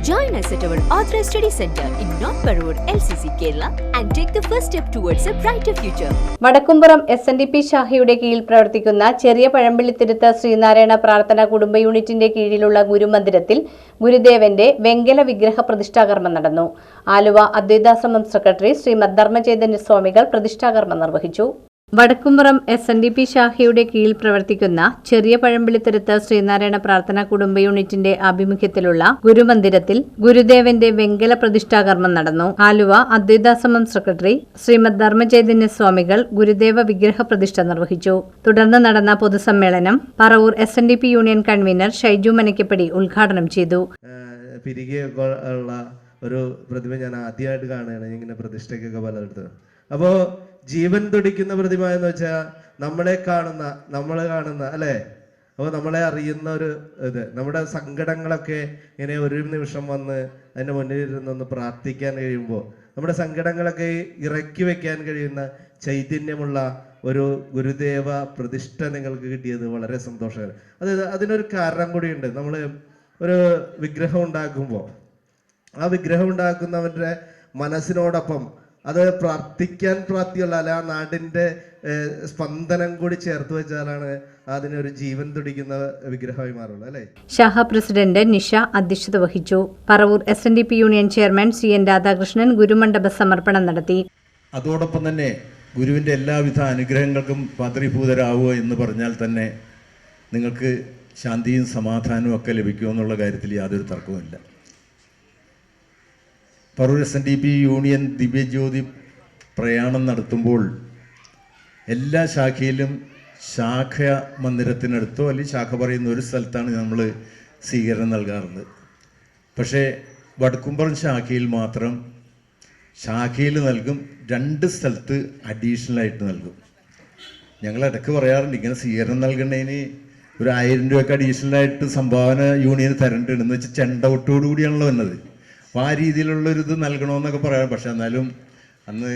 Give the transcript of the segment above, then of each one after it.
Join us at our Authorized Study Center in North Parur, LCC, Kerala, and take the first step towards a brighter future. Vadakkumpuram S N D P ശാഖയുടെ കീഴിൽ പ്രവർത്തിക്കുന്ന ചെറിയ പഴമ്പള്ളിത്തിരുത്ത് ശ്രീനാരായണ പ്രാർത്ഥന കുടുംബ യൂണിറ്റിന്റെ കീഴിലുള്ള ഗുരുമന്ദിരത്തിൽ ഗുരുദേവന്റെ വെങ്കല വിഗ്രഹ പ്രതിഷ്ഠാകർമ്മം നടന്നു ആലുവ അദ്വൈതാശ്രമം സെക്രട്ടറി ശ്രീമദ് ധർമ്മചൈതന്യ സ്വാമികൾ പ്രതിഷ്ഠാകർമ്മം നിർവഹിച്ചു Vadakkumpuram S N D P ശാഖയുടെ കീഴിൽ പ്രവർത്തിക്കുന്ന ചെറിയ പഴമ്പള്ളിത്തുരുത്ത് ശ്രീനാരായണ പ്രാർത്ഥനാ കുടുംബ യൂണിറ്റിന്റെ ആഭിമുഖ്യത്തിലുള്ള ഗുരുമന്ദിരത്തിൽ ഗുരുദേവന്റെ വെങ്കല പ്രതിഷ്ഠാകർമ്മം നടന്നു. ആലുവ അദ്വൈതാശ്രമം സെക്രട്ടറി ശ്രീമദ് ധർമ്മചൈതന്യ സ്വാമികൾ ഗുരുദേവ വിഗ്രഹ പ്രതിഷ്ഠ നിർവഹിച്ചു. തുടർന്ന് നടന്ന പൊതുസമ്മേളനം Paravur S N D P union convener Shaiju Manakkappady ഉദ്ഘാടനം ചെയ്തു. ഒരു പ്രതിമ ഞാൻ ആദ്യമായിട്ട് കാണുകയാണ് ഇങ്ങനെ പ്രതിഷ്ഠയ്ക്കൊക്കെ പലയിടത്ത്. അപ്പോൾ ജീവൻ തുടിക്കുന്ന പ്രതിമ എന്ന് വെച്ചാൽ നമ്മളെ കാണുന്ന നമ്മളെ കാണുന്ന അല്ലേ? അപ്പോൾ നമ്മളെ അറിയുന്ന ഒരു ഇത്. നമ്മുടെ സങ്കടങ്ങളൊക്കെ ഇങ്ങനെ ഒരു നിമിഷം വന്ന് അതിന്റെ മുന്നിൽ ഇരുന്നൊന്ന് പ്രാർത്ഥിക്കാൻ കഴിയുമ്പോൾ നമ്മുടെ സങ്കടങ്ങളൊക്കെ ഇറക്കി വെക്കാൻ കഴിയുന്ന ചൈതന്യമുള്ള ഒരു ഗുരുദേവ പ്രതിഷ്ഠ നിങ്ങൾക്ക് കിട്ടിയത് വളരെ സന്തോഷകരം. അത് അതിനൊരു കാരണം കൂടിയുണ്ട്. നമ്മൾ ഒരു വിഗ്രഹം ഉണ്ടാക്കുമ്പോൾ ആ വിഗ്രഹം ഉണ്ടാക്കുന്നവന്റെ മനസ്സിനോടൊപ്പം അത് പ്രാർത്ഥിക്കാൻ പ്രാപ്തിയുള്ള അല്ല ആ നാടിന്റെ സ്പന്ദനം കൂടി ചേർത്ത് വെച്ചാലാണ് അതിനൊരു ജീവൻ തുടിക്കുന്ന വിഗ്രഹമായി മാറുള്ളൂ അല്ലേ? ഷാഹ പ്രസിഡന്റ് നിഷ അധ്യക്ഷത വഹിച്ചു. Paravur S N D P union chairman C N Radhakrishnan ഗുരുമണ്ഡപ സമർപ്പണം നടത്തി. അതോടൊപ്പം തന്നെ ഗുരുവിന്റെ എല്ലാവിധ അനുഗ്രഹങ്ങൾക്കും പാത്രീഭൂതരാവുക എന്ന് പറഞ്ഞാൽ തന്നെ നിങ്ങൾക്ക് ശാന്തിയും സമാധാനവും ഒക്കെ ലഭിക്കുമെന്നുള്ള കാര്യത്തിൽ യാതൊരു തർക്കവുമില്ല. Paravur S N D P union Divyajyothi പ്രയാണം നടത്തുമ്പോൾ എല്ലാ ശാഖയിലും ശാഖ മന്ദിരത്തിനടുത്തോ അല്ലെങ്കിൽ ശാഖ പറയുന്ന ഒരു സ്ഥലത്താണ് നമ്മൾ സ്വീകരണം നൽകാറുള്ളത്. പക്ഷേ വടക്കുംപുറം ശാഖയിൽ മാത്രം ശാഖയിൽ നൽകും രണ്ട് സ്ഥലത്ത് അഡീഷണൽ ആയിട്ട് നൽകും. ഞങ്ങൾ ഇടയ്ക്ക് പറയാറുണ്ട് ഇങ്ങനെ സ്വീകരണം നൽകണതിന് ഒരു ആയിരം രൂപയ്ക്ക് അഡീഷണൽ ആയിട്ട് സംഭാവന യൂണിയന് തരേണ്ടത് എന്ന് വെച്ചാൽ ചെണ്ടവട്ടോടു കൂടിയാണല്ലോ വന്നത്. അപ്പോൾ ആ രീതിയിലുള്ള ഒരു ഇത് നൽകണമെന്നൊക്കെ പറയാം. പക്ഷെ എന്നാലും അന്ന്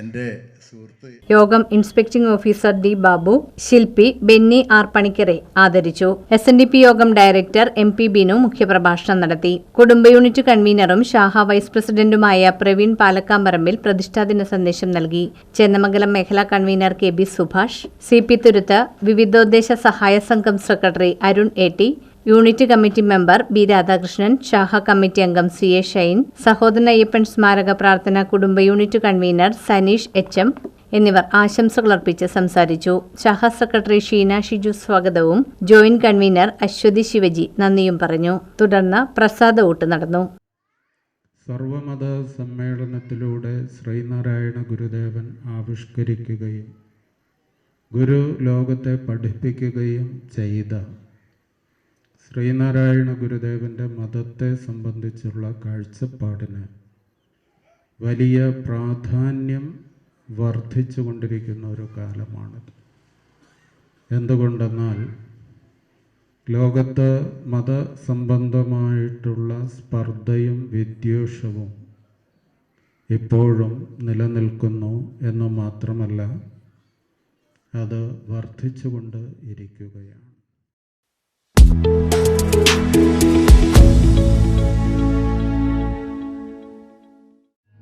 എന്റെ സുഹൃത്ത് യോഗം ഇൻസ്പെക്ടിംഗ് ഓഫീസർ ഡി ബാബു ശില്പി ബെന്നി ആർ പണിക്കരെ ആദരിച്ചു. എസ് എൻ ഡി പി യോഗം ഡയറക്ടർ എം പി ബിനു മുഖ്യപ്രഭാഷണം നടത്തി. കുടുംബ യൂണിറ്റ് കൺവീനറും ഷാഹ വൈസ് പ്രസിഡന്റുമായ പ്രവീൺ പാലക്കാമ്പറമ്പിൽ പ്രതിഷ്ഠാദിന സന്ദേശം നൽകി. ചെന്നമംഗലം മേഖലാ convener K B Subhash C P Thuruthu വിവിധോദ്ദേശ സഹായ സംഘം secretary Arun A T unit committee member B Radhakrishnan ശാഖ കമ്മിറ്റി അംഗം സി എ ഷൈൻ സഹോദരൻ അയ്യപ്പൻ സ്മാരക പ്രാർത്ഥന കുടുംബ unit convener Saneesh H M എന്നിവർ ആശംസകൾ അർപ്പിച്ച് സംസാരിച്ചു. ശാഖ സെക്രട്ടറി ഷീന ഷിജു സ്വാഗതവും. ജോയിന്റ് കൺവീനർ അശ്വതി ശിവജി നന്ദിയും പറഞ്ഞു. തുടർന്ന് പ്രസാദ ഊട്ട് നടന്നു. സർവമത സമ്മേളനത്തിലൂടെ ശ്രീനാരായണ ഗുരുദേവൻ ആവിഷ്കരിക്കുകയും ഗുരു ലോകത്തെ പഠിപ്പിക്കുകയും ചെയ്ത ശ്രീനാരായണ ഗുരുദേവന്റെ മതത്തെ സംബന്ധിച്ചുള്ള കാഴ്ചപ്പാടിന് വലിയ പ്രാധാന്യം വർദ്ധിച്ചു കൊണ്ടിരിക്കുന്ന ഒരു കാലമാണിത്. എന്തുകൊണ്ടെന്നാൽ ലോകത്ത് മതസംബന്ധമായിട്ടുള്ള സ്പർദ്ധയും വിദ്വേഷവും ഇപ്പോഴും നിലനിൽക്കുന്നു എന്ന് മാത്രമല്ല അത് വർദ്ധിച്ചുകൊണ്ട് ഇരിക്കുകയാണ്.